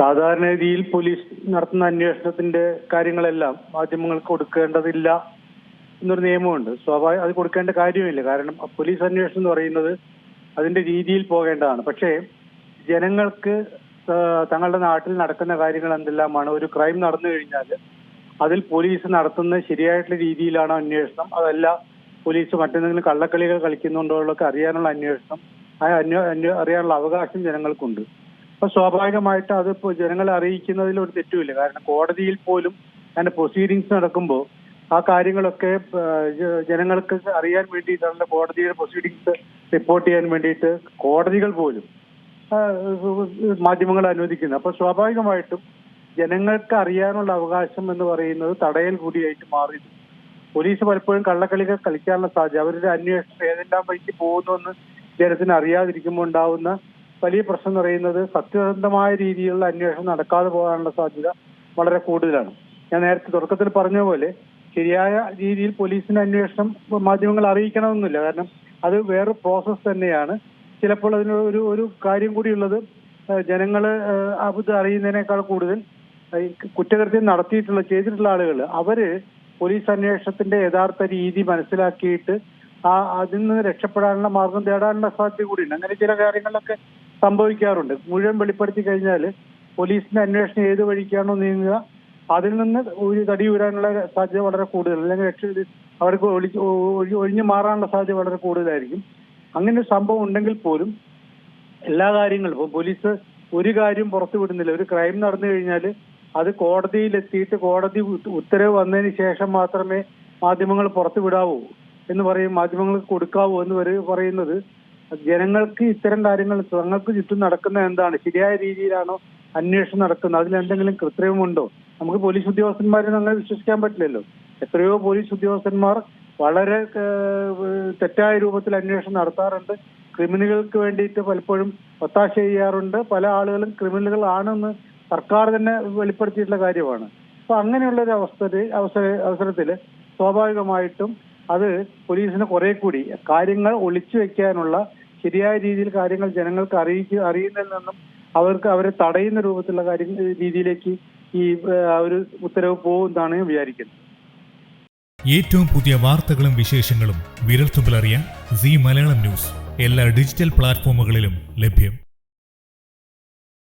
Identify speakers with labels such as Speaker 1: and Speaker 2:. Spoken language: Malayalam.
Speaker 1: സാധാരണ രീതിയിൽ പോലീസ് നടത്തുന്ന അന്വേഷണത്തിന്റെ കാര്യങ്ങളെല്ലാം മാധ്യമങ്ങൾക്ക് കൊടുക്കേണ്ടതില്ല എന്നൊരു നിയമമുണ്ട്. സ്വാഭാവിക അത് കൊടുക്കേണ്ട കാര്യമില്ല. കാരണം പോലീസ് അന്വേഷണം എന്ന് പറയുന്നത് അതിന്റെ രീതിയിൽ പോകേണ്ടതാണ്. പക്ഷേ ജനങ്ങൾക്ക് തങ്ങളുടെ നാട്ടിൽ നടക്കുന്ന കാര്യങ്ങൾ എന്തെല്ലാമാണ്? ഒരു ക്രൈം നടന്നു കഴിഞ്ഞാൽ അതിൽ പോലീസ് നടത്തുന്ന ശരിയായിട്ടുള്ള രീതിയിലാണ് അന്വേഷണം? അതല്ല പോലീസ് മറ്റെന്തെങ്കിലും കള്ളക്കളികൾ കളിക്കുന്നുണ്ടോ എന്നൊക്കെ അറിയാനുള്ള അന്വേഷണം ആ അറിയാനുള്ള അവകാശം ജനങ്ങൾക്കുണ്ട്. അപ്പൊ സ്വാഭാവികമായിട്ട് അത് ജനങ്ങളെ അറിയിക്കുന്നതിൽ ഒരു തെറ്റുമില്ല. കാരണം കോടതിയിൽ പോലും അതിന്റെ പ്രൊസീഡിങ്സ് നടക്കുമ്പോൾ ആ കാര്യങ്ങളൊക്കെ ജനങ്ങൾക്ക് അറിയാൻ വേണ്ടിയിട്ടാണ് കോടതിയുടെ പ്രൊസീഡിങ്സ് റിപ്പോർട്ട് ചെയ്യാൻ വേണ്ടിയിട്ട് കോടതികൾ പോലും മാധ്യമങ്ങൾ അനുവദിക്കുന്നു അനുവദിക്കുന്നത്. അപ്പൊ സ്വാഭാവികമായിട്ടും ജനങ്ങൾക്ക് അറിയാനുള്ള അവകാശം എന്ന് പറയുന്നത് തടയൽ കൂടിയായിട്ട് മാറി പോലീസ് പലപ്പോഴും കള്ളക്കളികൾ കളിക്കാനുള്ള സാധ്യത അവരുടെ അന്വേഷണം ഏതെല്ലാം വഴിക്ക് പോകുന്നു എന്ന് ജനത്തിന് അറിയാതിരിക്കുമ്പോൾ ഉണ്ടാവുന്ന വലിയ പ്രശ്നം എന്ന് പറയുന്നത് സത്യസന്ധമായ രീതിയിലുള്ള അന്വേഷണം നടക്കാതെ പോകാനുള്ള സാധ്യത വളരെ കൂടുതലാണ്. ഞാൻ നേരത്തെ തുടക്കത്തിൽ പറഞ്ഞ പോലെ ശരിയായ രീതിയിൽ പോലീസിന്റെ അന്വേഷണം മാധ്യമങ്ങൾ അറിയിക്കണമെന്നില്ല. കാരണം അത് വേറെ പ്രോസസ്സ് തന്നെയാണ്. ചിലപ്പോൾ അതിന് ഒരു ഒരു കാര്യം കൂടിയുള്ളത് ജനങ്ങൾ അത് അറിയുന്നതിനേക്കാൾ കൂടുതൽ കുറ്റകൃത്യം നടത്തിയിട്ടുള്ള ചെയ്തിട്ടുള്ള ആളുകൾ അവർ പോലീസ് അന്വേഷണത്തിന്റെ യഥാർത്ഥ രീതി മനസ്സിലാക്കിയിട്ട് ആ അതിൽ നിന്ന് രക്ഷപ്പെടാനുള്ള മാർഗം തേടാനുള്ള സാധ്യത കൂടിയുണ്ട്. അങ്ങനെ ചില കാര്യങ്ങളിലൊക്കെ സംഭവിക്കാറുണ്ട്. മുഴുവൻ വെളിപ്പെടുത്തി കഴിഞ്ഞാൽ പോലീസിന്റെ അന്വേഷണം ഏത് വഴിക്കാണോ നീങ്ങുക അതിൽ നിന്ന് ഒരു തടി വരാനുള്ള സാധ്യത വളരെ കൂടുതൽ. അല്ലെങ്കിൽ രക്ഷ അവർക്ക് ഒഴിഞ്ഞു മാറാനുള്ള സാധ്യത വളരെ കൂടുതലായിരിക്കും. അങ്ങനെ സംഭവം ഉണ്ടെങ്കിൽ പോലും എല്ലാ കാര്യങ്ങളും ഇപ്പോൾ പോലീസ് ഒരു കാര്യം പുറത്തു വിടുന്നില്ല. ഒരു ക്രൈം നടന്നു കഴിഞ്ഞാൽ അത് കോടതിയിലെത്തിയിട്ട് കോടതി ഉത്ത- ഉത്തരവ് വന്നതിന് ശേഷം മാത്രമേ മാധ്യമങ്ങൾ പുറത്തു വിടാവൂ എന്ന് പറയും മാധ്യമങ്ങൾക്ക് കൊടുക്കാവൂ എന്ന് പറയുന്നത് ജനങ്ങൾക്ക് ഇത്തരം കാര്യങ്ങൾ തങ്ങൾക്ക് ചുറ്റും നടക്കുന്ന എന്താണ്? ശരിയായ രീതിയിലാണോ അന്വേഷണം നടക്കുന്നത്? അതിൽ എന്തെങ്കിലും കൃത്രിമമുണ്ടോ? നമുക്ക് പോലീസ് ഉദ്യോഗസ്ഥന്മാരെ അങ്ങനെ വിശ്വസിക്കാൻ പറ്റില്ലല്ലോ. എത്രയോ പോലീസ് ഉദ്യോഗസ്ഥന്മാർ വളരെ തെറ്റായ രൂപത്തിൽ അന്വേഷണം നടത്താറുണ്ട്. ക്രിമിനലുകൾക്ക് വേണ്ടിയിട്ട് പലപ്പോഴും ഒത്താശ ചെയ്യാറുണ്ട്. പല ആളുകളും ക്രിമിനലുകൾ ആണെന്ന് സർക്കാർ തന്നെ വെളിപ്പെടുത്തിയിട്ടുള്ള കാര്യമാണ്. അപ്പൊ അങ്ങനെയുള്ള ഒരു അവസ്ഥ അവസര അവസരത്തിൽ സ്വാഭാവികമായിട്ടും അത് പോലീസിന് കുറെ കൂടി കാര്യങ്ങൾ ഒളിച്ചു വെക്കാനുള്ള ശരിയായ രീതിയിൽ കാര്യങ്ങൾ ജനങ്ങൾക്ക് അറിയിക്കുക അറിയുന്നതിൽ നിന്നും അവർക്ക് അവരെ തടയുന്ന രൂപത്തിലുള്ള കാര്യങ്ങൾ രീതിയിലേക്ക് ഈ ഒരു ഉത്തരവ് പോകുമെന്നാണ് വിചാരിക്കുന്നത്.
Speaker 2: ഏറ്റവും പുതിയ വാർത്തകളും വിശേഷങ്ങളും വിരൽത്തുമ്പിലറിയാൻ സി മലയാളം ന്യൂസ്. എല്ലാ ഡിജിറ്റൽ പ്ലാറ്റ്ഫോമുകളിലും ലഭ്യം.